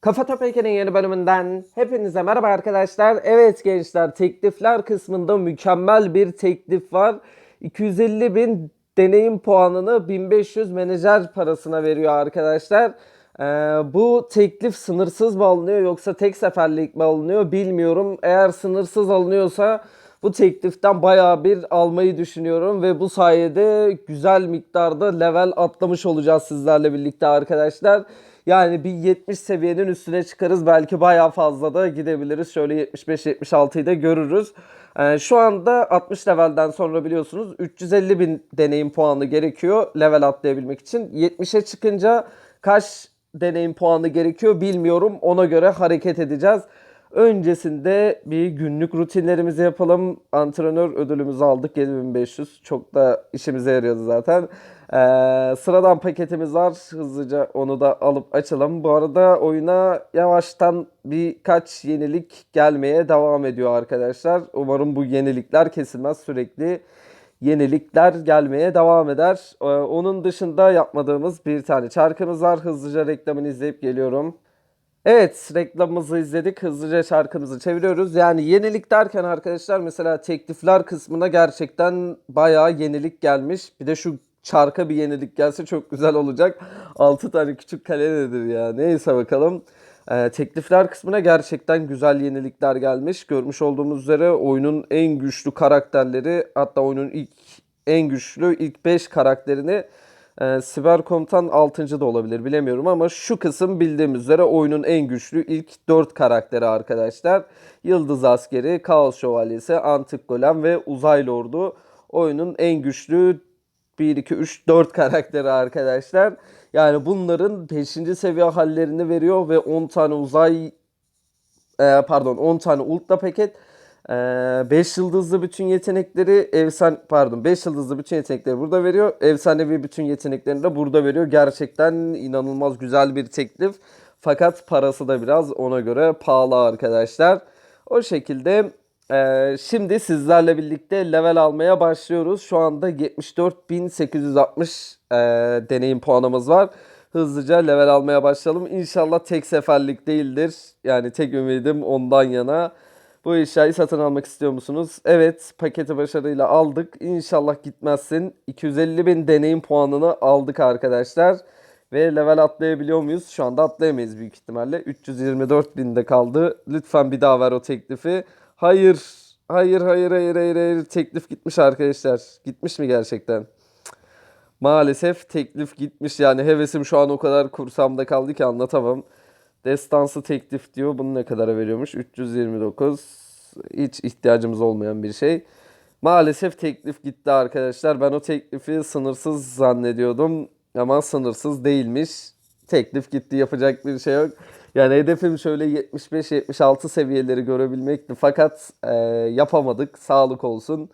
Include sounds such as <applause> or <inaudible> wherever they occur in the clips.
Kafa Topek'in yeni bölümünden hepinize merhaba arkadaşlar. Evet gençler teklifler kısmında mükemmel bir teklif var. 250 bin deneyim puanını 1500 menajer parasına veriyor arkadaşlar. Ee, bu teklif sınırsız mı alınıyor yoksa tek seferlik mi alınıyor bilmiyorum. Eğer sınırsız alınıyorsa bu tekliften bayağı bir almayı düşünüyorum ve bu sayede güzel miktarda level atlamış olacağız sizlerle birlikte arkadaşlar. Yani bir 70 seviyenin üstüne çıkarız. Belki bayağı fazla da gidebiliriz. Şöyle 75-76'yı da görürüz. Ee, şu anda 60 levelden sonra biliyorsunuz 350 bin deneyim puanı gerekiyor level atlayabilmek için. 70'e çıkınca kaç deneyim puanı gerekiyor bilmiyorum. Ona göre hareket edeceğiz. Öncesinde bir günlük rutinlerimizi yapalım. Antrenör ödülümüzü aldık 7500. Çok da işimize yarıyordu zaten. Ee, sıradan paketimiz var. Hızlıca onu da alıp açalım. Bu arada oyuna yavaştan birkaç yenilik gelmeye devam ediyor arkadaşlar. Umarım bu yenilikler kesilmez. Sürekli yenilikler gelmeye devam eder. Ee, onun dışında yapmadığımız bir tane çarkımız var. Hızlıca reklamını izleyip geliyorum. Evet reklamımızı izledik. Hızlıca şarkımızı çeviriyoruz. Yani yenilik derken arkadaşlar mesela teklifler kısmına gerçekten bayağı yenilik gelmiş. Bir de şu çarka bir yenilik gelse çok güzel olacak. 6 tane küçük kale nedir ya? Neyse bakalım. Ee, teklifler kısmına gerçekten güzel yenilikler gelmiş. Görmüş olduğumuz üzere oyunun en güçlü karakterleri hatta oyunun ilk en güçlü ilk 5 karakterini ee, Siber Komutan 6. da olabilir bilemiyorum ama şu kısım bildiğimiz üzere oyunun en güçlü ilk 4 karakteri arkadaşlar. Yıldız Askeri, Kaos Şövalyesi, Antik Golem ve Uzaylı Ordu oyunun en güçlü 1, 2, 3, 4 karakteri arkadaşlar. Yani bunların 5. seviye hallerini veriyor ve 10 tane uzay e, pardon 10 tane ultra paket 5 yıldızlı bütün yetenekleri efsane pardon 5 yıldızlı bütün yetenekleri burada veriyor. Efsanevi bütün yeteneklerini de burada veriyor. Gerçekten inanılmaz güzel bir teklif. Fakat parası da biraz ona göre pahalı arkadaşlar. O şekilde e, şimdi sizlerle birlikte level almaya başlıyoruz. Şu anda 74.860 e, deneyim puanımız var. Hızlıca level almaya başlayalım. İnşallah tek seferlik değildir. Yani tek ümidim ondan yana. Bu eşyayı satın almak istiyor musunuz? Evet paketi başarıyla aldık. İnşallah gitmezsin. 250 bin deneyim puanını aldık arkadaşlar. Ve level atlayabiliyor muyuz? Şu anda atlayamayız büyük ihtimalle. 324 binde kaldı. Lütfen bir daha ver o teklifi. Hayır. Hayır hayır hayır hayır hayır. Teklif gitmiş arkadaşlar. Gitmiş mi gerçekten? Maalesef teklif gitmiş yani hevesim şu an o kadar kursamda kaldı ki anlatamam. Destansı teklif diyor. Bunu ne kadara veriyormuş? 329. Hiç ihtiyacımız olmayan bir şey. Maalesef teklif gitti arkadaşlar. Ben o teklifi sınırsız zannediyordum. Ama sınırsız değilmiş. Teklif gitti. Yapacak bir şey yok. Yani hedefim şöyle 75-76 seviyeleri görebilmekti. Fakat e, yapamadık. Sağlık olsun.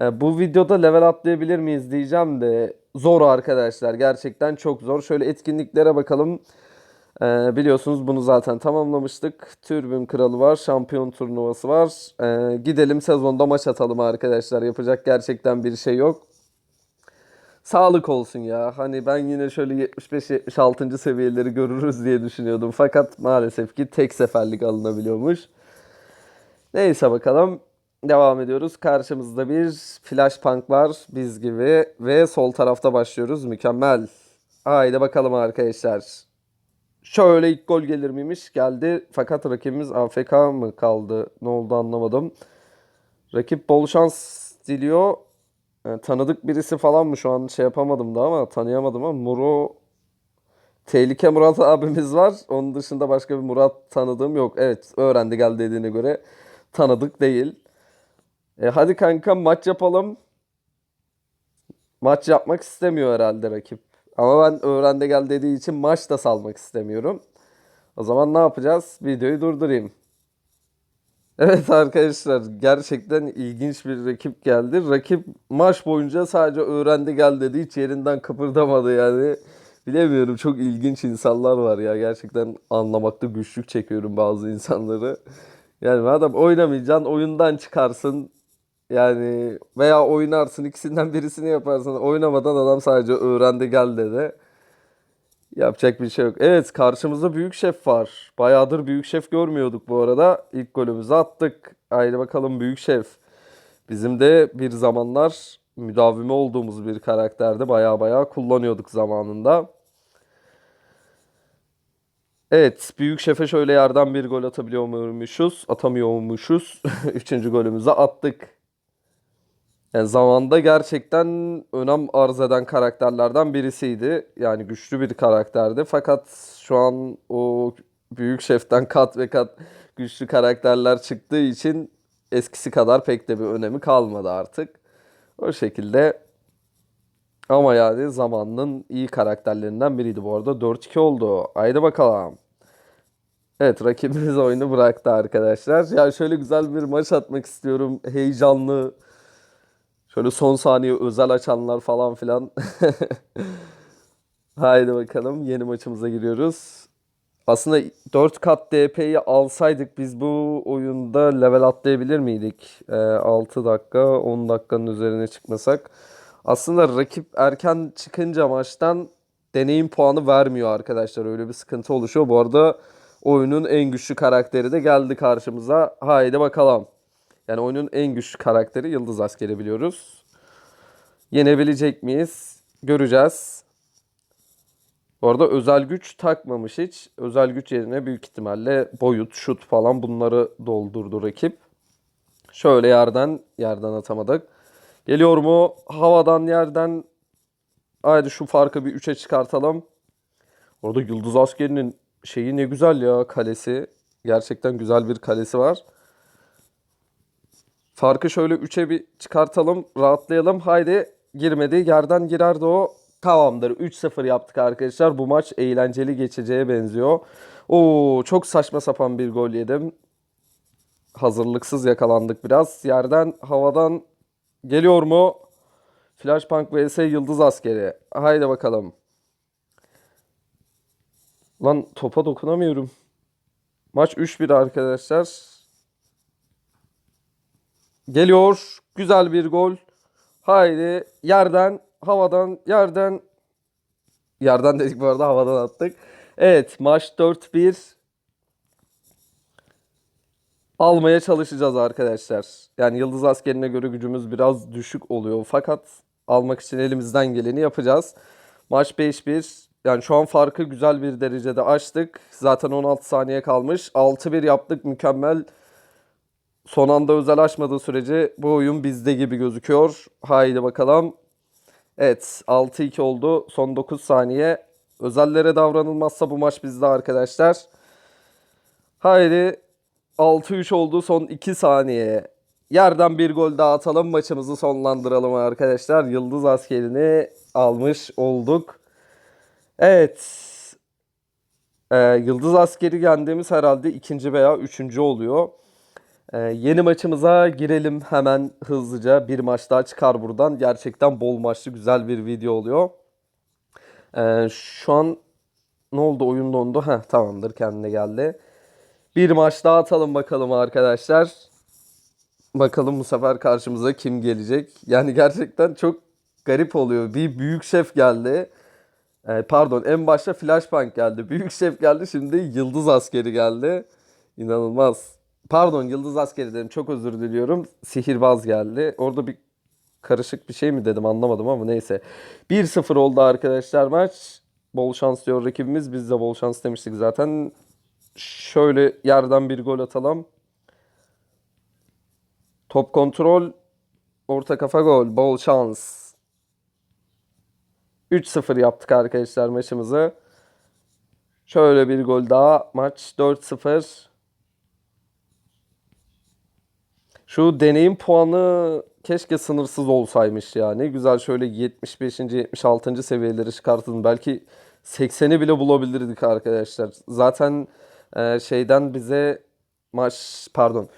E, bu videoda level atlayabilir miyiz diyeceğim de zor arkadaşlar. Gerçekten çok zor. Şöyle etkinliklere bakalım. Ee, biliyorsunuz bunu zaten tamamlamıştık. Türbün Kralı var, şampiyon turnuvası var. Ee, gidelim sezonda maç atalım arkadaşlar. Yapacak gerçekten bir şey yok. Sağlık olsun ya. Hani ben yine şöyle 75-76. seviyeleri görürüz diye düşünüyordum. Fakat maalesef ki tek seferlik alınabiliyormuş. Neyse bakalım. Devam ediyoruz. Karşımızda bir Flash Punk var biz gibi. Ve sol tarafta başlıyoruz. Mükemmel. Haydi bakalım arkadaşlar. Şöyle ilk gol gelir miymiş? Geldi. Fakat rakibimiz AFK mı kaldı? Ne oldu anlamadım. Rakip bol şans diliyor. Yani tanıdık birisi falan mı şu an şey yapamadım da ama tanıyamadım ama Muro Tehlike Murat <laughs> abimiz var. Onun dışında başka bir Murat tanıdığım yok. Evet öğrendi gel dediğine göre tanıdık değil. E, hadi kanka maç yapalım. Maç yapmak istemiyor herhalde rakip. Ama ben öğrendi gel dediği için maç da salmak istemiyorum. O zaman ne yapacağız? Videoyu durdurayım. Evet arkadaşlar gerçekten ilginç bir rakip geldi. Rakip maç boyunca sadece öğrendi gel dedi. Hiç yerinden kıpırdamadı yani. Bilemiyorum çok ilginç insanlar var ya. Gerçekten anlamakta güçlük çekiyorum bazı insanları. Yani madem oynamayacaksın oyundan çıkarsın. Yani veya oynarsın ikisinden birisini yaparsın. Oynamadan adam sadece öğrendi gel dedi. Yapacak bir şey yok. Evet karşımızda Büyük Şef var. Bayağıdır Büyük Şef görmüyorduk bu arada. İlk golümüzü attık. Haydi bakalım Büyük Şef. Bizim de bir zamanlar müdavimi olduğumuz bir karakterde baya baya kullanıyorduk zamanında. Evet, Büyük Şef'e şöyle yerden bir gol atabiliyormuşuz, atamıyormuşuz. <laughs> Üçüncü golümüzü attık. Yani zamanda gerçekten önem arz eden karakterlerden birisiydi. Yani güçlü bir karakterdi. Fakat şu an o Büyük Şef'ten <laughs> kat ve kat güçlü karakterler çıktığı için eskisi kadar pek de bir önemi kalmadı artık. O şekilde ama yani zamanının iyi karakterlerinden biriydi bu arada. 4-2 oldu. Haydi bakalım. Evet rakibimiz oyunu bıraktı arkadaşlar. Ya şöyle güzel bir maç atmak istiyorum. Heyecanlı. Şöyle son saniye özel açanlar falan filan. <laughs> Haydi bakalım yeni maçımıza giriyoruz. Aslında 4 kat DP'yi alsaydık biz bu oyunda level atlayabilir miydik? Ee, 6 dakika 10 dakikanın üzerine çıkmasak. Aslında rakip erken çıkınca maçtan deneyim puanı vermiyor arkadaşlar. Öyle bir sıkıntı oluşuyor. Bu arada oyunun en güçlü karakteri de geldi karşımıza. Haydi bakalım. Yani oyunun en güçlü karakteri Yıldız Askeri biliyoruz. Yenebilecek miyiz? Göreceğiz. Bu arada özel güç takmamış hiç. Özel güç yerine büyük ihtimalle boyut, şut falan bunları doldurdu rakip. Şöyle yerden, yerden atamadık. Geliyor mu? Havadan yerden. Haydi şu farkı bir 3'e çıkartalım. Orada Yıldız Askeri'nin şeyi ne güzel ya kalesi. Gerçekten güzel bir kalesi var. Farkı şöyle 3'e bir çıkartalım. Rahatlayalım. Haydi girmedi. Yerden girerdi o. Tamamdır. 3-0 yaptık arkadaşlar. Bu maç eğlenceli geçeceğe benziyor. Oo çok saçma sapan bir gol yedim. Hazırlıksız yakalandık biraz. Yerden havadan geliyor mu? Flashpunk vs Yıldız Askeri. Haydi bakalım. Lan topa dokunamıyorum. Maç 3-1 arkadaşlar. Geliyor. Güzel bir gol. Haydi yerden, havadan, yerden. Yerden dedik bu arada havadan attık. Evet maç 4-1. Almaya çalışacağız arkadaşlar. Yani Yıldız Askeri'ne göre gücümüz biraz düşük oluyor. Fakat almak için elimizden geleni yapacağız. Maç 5-1. Yani şu an farkı güzel bir derecede açtık. Zaten 16 saniye kalmış. 6-1 yaptık. Mükemmel. Son anda özel açmadığı sürece bu oyun bizde gibi gözüküyor. Haydi bakalım. Evet 6-2 oldu. Son 9 saniye. Özellere davranılmazsa bu maç bizde arkadaşlar. Haydi 6-3 oldu son 2 saniye. Yerden bir gol daha atalım maçımızı sonlandıralım arkadaşlar. Yıldız askerini almış olduk. Evet. Ee, Yıldız askeri yendiğimiz herhalde ikinci veya üçüncü oluyor. Ee, yeni maçımıza girelim hemen hızlıca. Bir maç daha çıkar buradan. Gerçekten bol maçlı güzel bir video oluyor. Ee, şu an ne oldu oyun dondu. Heh, tamamdır kendine geldi. Bir maç daha atalım bakalım arkadaşlar. Bakalım bu sefer karşımıza kim gelecek. Yani gerçekten çok garip oluyor. Bir büyük şef geldi. Ee, pardon en başta Flashpunk geldi. <laughs> Büyük şef geldi. Şimdi Yıldız Askeri geldi. İnanılmaz. Pardon Yıldız Askeri dedim. Çok özür diliyorum. Sihirbaz geldi. Orada bir karışık bir şey mi dedim anlamadım ama neyse. 1-0 oldu arkadaşlar maç. Bol şans diyor rakibimiz. Biz de bol şans demiştik zaten. Şöyle yerden bir gol atalım. Top kontrol. Orta kafa gol. Bol şans. 3-0 yaptık arkadaşlar maçımızı. Şöyle bir gol daha. Maç 4-0. Şu deneyim puanı keşke sınırsız olsaymış ya. Ne güzel şöyle 75. 76. seviyeleri çıkartın. Belki 80'i bile bulabilirdik arkadaşlar. Zaten e, şeyden bize maç pardon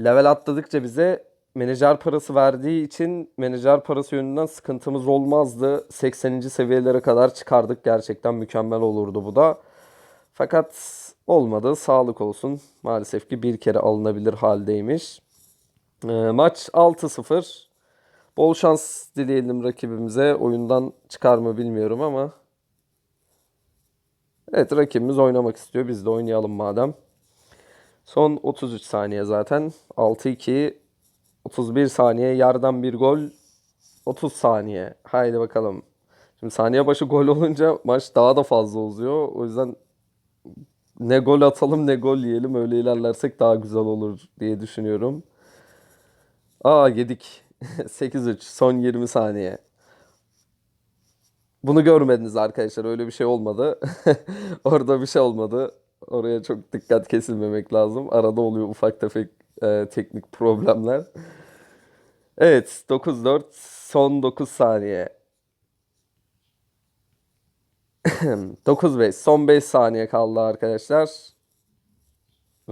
level atladıkça bize menajer parası verdiği için menajer parası yönünden sıkıntımız olmazdı. 80. seviyelere kadar çıkardık. Gerçekten mükemmel olurdu bu da. Fakat olmadı. Sağlık olsun. Maalesef ki bir kere alınabilir haldeymiş. E, maç 6-0. Bol şans dileyelim rakibimize. Oyundan çıkar mı bilmiyorum ama. Evet rakibimiz oynamak istiyor. Biz de oynayalım madem. Son 33 saniye zaten. 6-2 31 saniye yardan bir gol 30 saniye. Haydi bakalım. Şimdi saniye başı gol <laughs> olunca maç daha da fazla uzuyor. O yüzden ne gol atalım ne gol yiyelim öyle ilerlersek daha güzel olur diye düşünüyorum. Aa yedik. <laughs> 8-3 son 20 saniye. Bunu görmediniz arkadaşlar. Öyle bir şey olmadı. <laughs> Orada bir şey olmadı. Oraya çok dikkat kesilmemek lazım. Arada oluyor ufak tefek e, teknik problemler. Evet 9-4 son 9 saniye. <clears throat> 9-5 son 5 saniye kaldı arkadaşlar.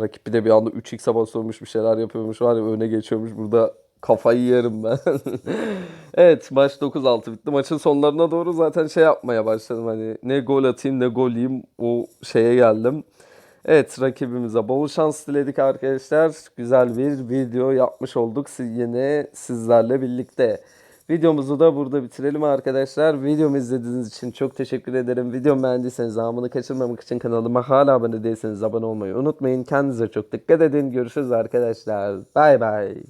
Rakip bir de bir anda 3x'e basıyormuş bir şeyler yapıyormuş var ya öne geçiyormuş burada kafayı yerim ben. <laughs> Evet maç 9-6 bitti. Maçın sonlarına doğru zaten şey yapmaya başladım hani ne gol atayım ne gol yiyeyim o şeye geldim. Evet rakibimize bol şans diledik arkadaşlar. Güzel bir video yapmış olduk yine sizlerle birlikte. Videomuzu da burada bitirelim arkadaşlar. Videomu izlediğiniz için çok teşekkür ederim. Videomu beğendiyseniz anını kaçırmamak için kanalıma hala abone değilseniz abone olmayı unutmayın. Kendinize çok dikkat edin. Görüşürüz arkadaşlar. Bay bay.